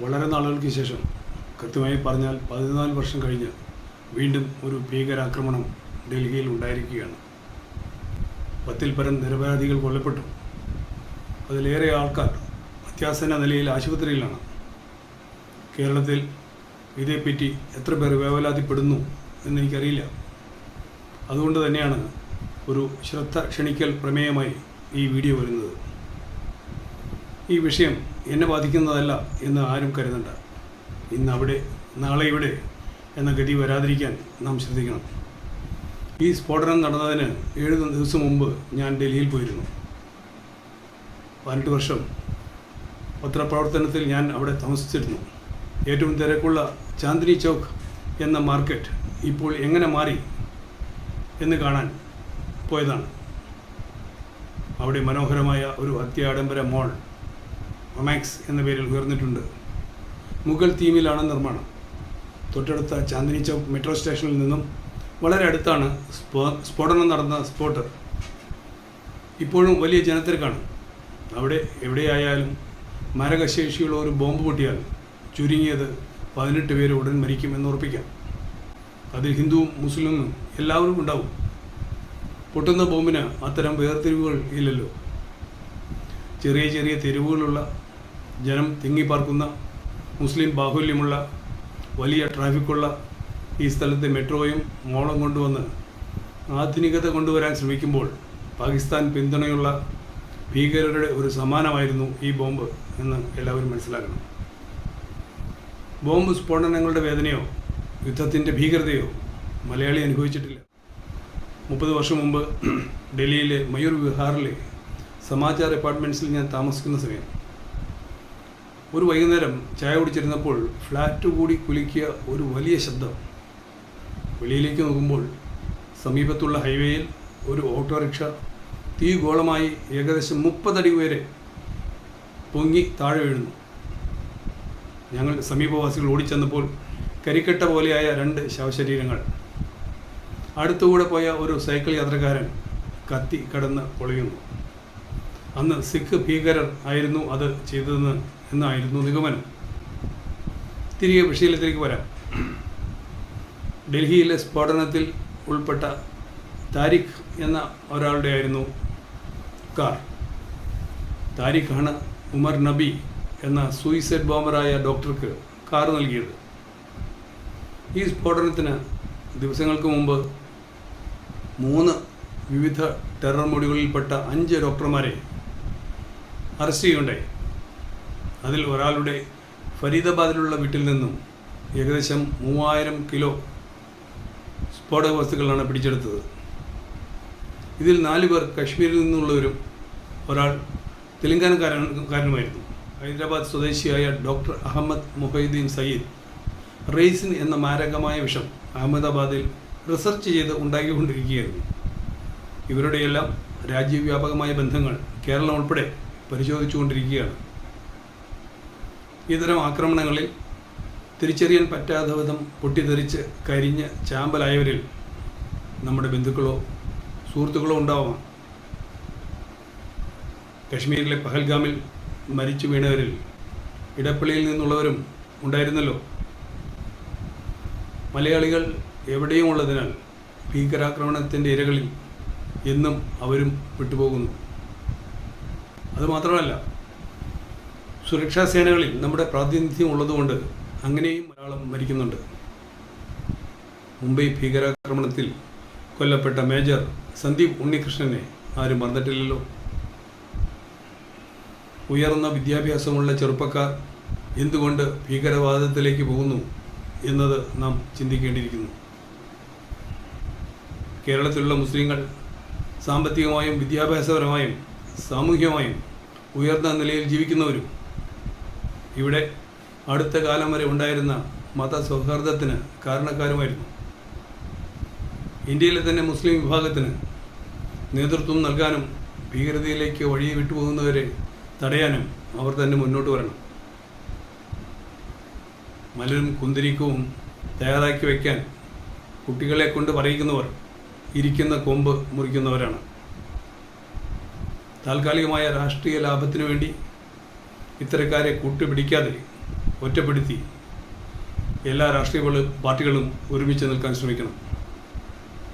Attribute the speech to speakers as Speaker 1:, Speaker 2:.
Speaker 1: വളരെ നാളുകൾക്ക് ശേഷം കൃത്യമായി പറഞ്ഞാൽ പതിനാല് വർഷം കഴിഞ്ഞ് വീണ്ടും ഒരു ഭീകരാക്രമണം ഡൽഹിയിൽ ഉണ്ടായിരിക്കുകയാണ്. പത്തിൽ പരം നിരപരാധികൾ കൊല്ലപ്പെട്ടു. അതിലേറെ ആൾക്കാർ അത്യാസന്ന നിലയിൽ ആശുപത്രിയിലാണ്. കേരളത്തിൽ ഇതേപ്പറ്റി എത്ര പേർ വേവലാതിപ്പെടുന്നു എന്നെനിക്കറിയില്ല. അതുകൊണ്ട് തന്നെയാണ് ഒരു ശ്രദ്ധ ക്ഷണിക്കൽ പ്രമേയമായി ഈ വീഡിയോ വരുന്നത്. ഈ വിഷയം എന്നെ ബാധിക്കുന്നതല്ല എന്ന് ആരും കരുതണ്ട. ഇന്ന് അവിടെ നാളെ ഇവിടെ എന്ന ഗതി വരാതിരിക്കാൻ നാം ശ്രദ്ധിക്കണം. ഈ സ്ഫോടനം നടന്നതിന് ഏഴ് ദിവസം മുമ്പ് ഞാൻ ഡൽഹിയിൽ പോയിരുന്നു. പതിനെട്ട് വർഷം പത്രപ്രവർത്തനത്തിൽ ഞാൻ അവിടെ താമസിച്ചിരുന്നു. ഏറ്റവും തിരക്കുള്ള ചാന്ദിനി ചൗക്ക് എന്ന മാർക്കറ്റ് ഇപ്പോൾ എങ്ങനെ മാറി എന്ന് കാണാൻ പോയതാണ്. അവിടെ മനോഹരമായ ഒരു അത്യാഡംബര മോൾ ഒമാക്സ് എന്ന പേരിൽ ഉയർന്നിട്ടുണ്ട്. മുഗൾ തീമിലാണ് നിർമ്മാണം. തൊട്ടടുത്ത ചാന്ദിനി ചൗക്ക് മെട്രോ സ്റ്റേഷനിൽ നിന്നും വളരെ അടുത്താണ് സ്ഫോ സ്ഫോടനം നടന്ന സ്പോട്ട് ഇപ്പോഴും വലിയ ജനത്തിരക്കാണ്. അവിടെ എവിടെയായാലും മരകശേഷിയുള്ള ഒരു ബോംബ് പൊട്ടിയാൽ ചുരുങ്ങിയത് പതിനെട്ട് പേര് ഉടൻ മരിക്കും എന്ന് ഉറപ്പിക്കാം. അതിൽ ഹിന്ദുവും മുസ്ലിമും എല്ലാവരും ഉണ്ടാവും. പൊട്ടുന്ന ബോംബിന് അത്തരം വേർതിരിവുകൾ ഇല്ലല്ലോ. ചെറിയ ചെറിയ തെരുവുകളുള്ള ജനം തിങ്ങിപ്പാർക്കുന്ന മുസ്ലിം ബാഹുല്യമുള്ള വലിയ ട്രാഫിക്കുള്ള ഈ സ്ഥലത്തെ മെട്രോയും മോളം കൊണ്ടുവന്ന് ആധുനികത കൊണ്ടുവരാൻ ശ്രമിക്കുമ്പോൾ പാകിസ്ഥാൻ പിന്തുണയുള്ള ഭീകരരുടെ ഒരു സമ്മാനമായിരുന്നു ഈ ബോംബ് എന്ന് എല്ലാവരും മനസ്സിലാക്കണം. ബോംബ് സ്ഫോടനങ്ങളുടെ വേദനയോ യുദ്ധത്തിന്റെ ഭീകരതയോ മലയാളി അനുഭവിച്ചിട്ടില്ല. മുപ്പത് വർഷം മുമ്പ് ഡൽഹിയിലെ മയൂർ വിഹാറിലെ സമാചാർ അപ്പാർട്ട്മെന്റ്സിൽ ഞാൻ താമസിക്കുന്ന സമയം ഒരു വൈകുന്നേരം ചായ കുടിച്ചിരുന്നപ്പോൾ ഫ്ലാറ്റ് കൂടി കുലുക്കിയ ഒരു വലിയ ശബ്ദം. വെളിയിലേക്ക് നോക്കുമ്പോൾ സമീപത്തുള്ള ഹൈവേയിൽ ഒരു ഓട്ടോറിക്ഷ തീ ഗോളമായി ഏകദേശം മുപ്പതടി വരെ പൊങ്ങി താഴെ വീഴുന്നു. ഞങ്ങൾ സമീപവാസികൾ ഓടിച്ചെന്നപ്പോൾ കരിക്കട്ട പോലെയായ രണ്ട് ശവശരീരങ്ങൾ. അടുത്തുകൂടെ പോയ ഒരു സൈക്കിൾ യാത്രക്കാരൻ കത്തി കടന്ന് പൊളിയുന്നു. അന്ന് സിഖ് ഭീകരർ ആയിരുന്നു അത് ചെയ്തതെന്ന് എന്നായിരുന്നു നിഗമനം. തിരികെ വിഷയത്തിലേക്ക് വരാം. ഡൽഹിയിലെ സ്ഫോടനത്തിൽ ഉൾപ്പെട്ട താരിഖ് എന്ന ഒരാളുടെ ആയിരുന്നു കാർ. താരിഖാണ് ഉമർ നബി എന്ന സൂയിസൈഡ് ബോംബറായ ഡോക്ടർക്ക് കാർ നൽകിയത്. ഈ സ്ഫോടനത്തിന് ദിവസങ്ങൾക്ക് മുമ്പ് മൂന്ന് വിവിധ ടെറർ മൊഴികളിൽപ്പെട്ട അഞ്ച് ഡോക്ടർമാരെ അറസ്റ്റ് ചെയ്യുകയുണ്ടായി. അതിൽ ഒരാളുടെ ഫരീദാബാദിലുള്ള വീട്ടിൽ നിന്നും ഏകദേശം മൂവായിരം കിലോ സ്ഫോടക വസ്തുക്കളാണ് പിടിച്ചെടുത്തത്. ഇതിൽ നാല് പേർ കശ്മീരിൽ നിന്നുള്ളവരും ഒരാൾ തെലങ്കാനക്കാരനുമായിരുന്നു ഹൈദരാബാദ് സ്വദേശിയായ ഡോക്ടർ അഹമ്മദ് മുഹൈദ്ദീൻ സയ്യിദ് റെയ്സിൻ എന്ന മാരകമായ വിഷം അഹമ്മദാബാദിൽ റിസർച്ച് ചെയ്ത് ഉണ്ടാക്കിക്കൊണ്ടിരിക്കുകയായിരുന്നു. ഇവരുടെയെല്ലാം രാജ്യവ്യാപകമായ ബന്ധങ്ങൾ കേരളം ഉൾപ്പെടെ പരിശോധിച്ചുകൊണ്ടിരിക്കുകയാണ്. ഇത്തരം ആക്രമണങ്ങളിൽ തിരിച്ചറിയാൻ പറ്റാത്ത വിധം പൊട്ടിത്തെറിച്ച് കരിഞ്ഞ് ചാമ്പലായവരിൽ നമ്മുടെ ബന്ധുക്കളോ സുഹൃത്തുക്കളോ ഉണ്ടാവാം. കശ്മീരിലെ പഹൽഗാമിൽ മരിച്ചു വീണവരിൽ ഇടപ്പള്ളിയിൽ നിന്നുള്ളവരും ഉണ്ടായിരുന്നല്ലോ. മലയാളികൾ എവിടെയും ഉള്ളതിനാൽ ഭീകരാക്രമണത്തിന്റെ ഇരകളിൽ എന്നും അവരും വിട്ടുപോകുന്നു. അതുമാത്രമല്ല സുരക്ഷാ സേനകളിൽ നമ്മുടെ പ്രാതിനിധ്യം ഉള്ളതുകൊണ്ട് അങ്ങനെയും ഒരാളും മരിക്കുന്നുണ്ട്. മുംബൈ ഭീകരാക്രമണത്തിൽ കൊല്ലപ്പെട്ട മേജർ സന്ദീപ് ഉണ്ണികൃഷ്ണനെ ആരും മറന്നിട്ടില്ലല്ലോ. ഉയർന്ന വിദ്യാഭ്യാസമുള്ള ചെറുപ്പക്കാർ എന്തുകൊണ്ട് ഭീകരവാദത്തിലേക്ക് പോകുന്നു എന്നത് നാം ചിന്തിക്കേണ്ടിയിരിക്കുന്നു. കേരളത്തിലുള്ള മുസ്ലിങ്ങൾ സാമ്പത്തികമായും വിദ്യാഭ്യാസപരമായും സാമൂഹികമായും ഉയർന്ന നിലയിൽ ജീവിക്കുന്നവരും ഇവിടെ അടുത്ത കാലം വരെ ഉണ്ടായിരുന്ന മതസൗഹാർദ്ദത്തിന് കാരണക്കാരുമായിരുന്നു. ഇന്ത്യയിലെ തന്നെ മുസ്ലിം വിഭാഗത്തിന് നേതൃത്വം നൽകാനും ഭീകരതയിലേക്ക് വഴി വിട്ടുപോകുന്നവരെ തടയാനും അവർ തന്നെ മുന്നോട്ട് വരണം. മലരും കുന്തിരിക്കവും തയ്യാറാക്കി വയ്ക്കാൻ കുട്ടികളെ കൊണ്ട് പറയിക്കുന്നവർ ഇരിക്കുന്ന കൊമ്പ് മുറിക്കുന്നവരാണ്. താൽക്കാലികമായ രാഷ്ട്രീയ ലാഭത്തിനു വേണ്ടി ഇത്തരക്കാരെ കൂട്ടുപിടിക്കാതെ ഒറ്റപ്പെടുത്തി എല്ലാ രാഷ്ട്രീയ പാർട്ടികളും ഒരുമിച്ച് നിൽക്കാൻ ശ്രമിക്കണം.